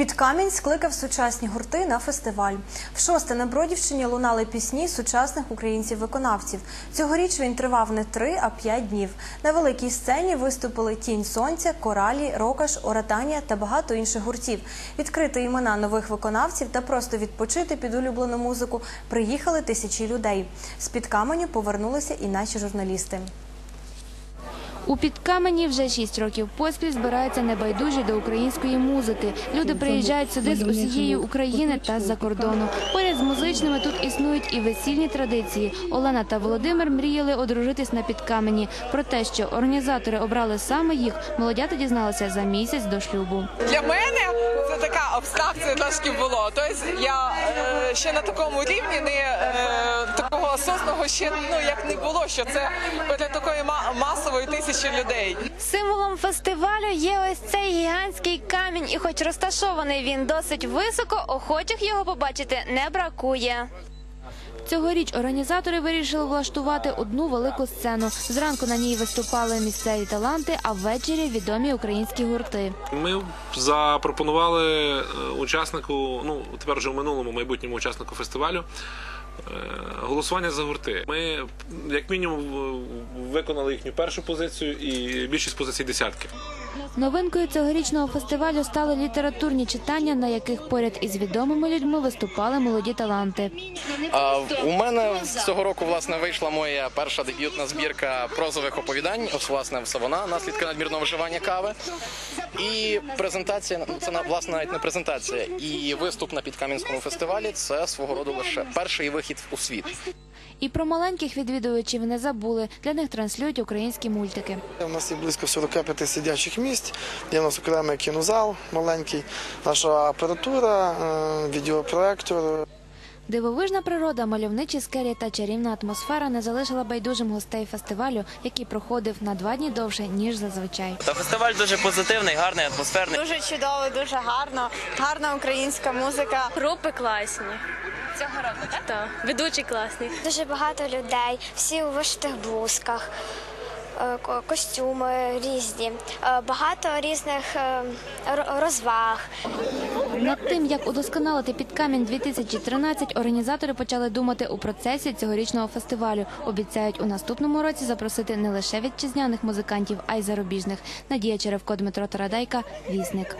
Під камінь скликав сучасні гурти на фестиваль. Вшосте на Бродівщині лунали пісні сучасних українців-виконавців. Цьогоріч він тривав не три, а п'ять днів. На великій сцені виступили Тінь Сонця, Коралі, Рокаш, Оратанія та багато інших гуртів. Відкрити імена нових виконавців та просто відпочити під улюблену музику приїхали тисячі людей. З під каменю повернулися і наші журналісти. У Підкамені вже шість років поспіль збираються небайдужі до української музики. Люди приїжджають сюди з усієї України та з-за кордону. Поряд з музичними тут існують і весільні традиції. Олена та Володимир мріяли одружитись на Підкамені. Про те, що організатори обрали саме їх, молодята дізналися за місяць до шлюбу. Для мене така абстракція трошки було. Тобто я е, ще на такому рівні не е, такого осознаного ще ну як не було, що це перед такої ма- масової тисячі людей. Символом фестивалю є ось цей гігантський камінь, і хоч розташований він досить високо, охочих його побачити не бракує. Цьогоріч організатори вирішили влаштувати одну велику сцену. Зранку на ній виступали місцеві таланти, а ввечері відомі українські гурти. Ми запропонували е, учаснику, ну тепер вже в минулому майбутньому учаснику фестивалю. е, Голосування за гурти. Ми як мінімум виконали їхню першу позицію і більшість позицій десятки. Новинкою цьогорічного фестивалю стали літературні читання, на яких поряд із відомими людьми виступали молоді таланти. А, у мене цього року власне вийшла моя перша дебютна збірка прозових оповідань. Ось власне все вона наслідки надмірного вживання кави. І презентація ну, це на- власне навіть не презентація. І виступ на підкам'янському фестивалі це свого роду лише перший вихід у світ. І про маленьких відвідувачів не забули. Для них транслюють українські мультики. У нас є близько 45 сидячих місць. Є у нас окремий кінозал маленький, наша апаратура, е, відеопроектор. Дивовижна природа, мальовничі скелі та чарівна атмосфера не залишила байдужим гостей фестивалю, який проходив на два дні довше ніж зазвичай. Та фестиваль дуже позитивний, гарний, атмосферний. Дуже чудово, дуже гарно. Гарна українська музика. Групи класні. Цього року, так? Так. Ведучі класні. Дуже багато людей, всі у вишитих блузках, костюми різні, е, багато різних е, розваг. Над тим, як удосконалити під камінь 2013, організатори почали думати у процесі цьогорічного фестивалю. Обіцяють у наступному році запросити не лише вітчизняних музикантів, а й зарубіжних. Надія Черевко, Дмитро Тарадайка, Вісник.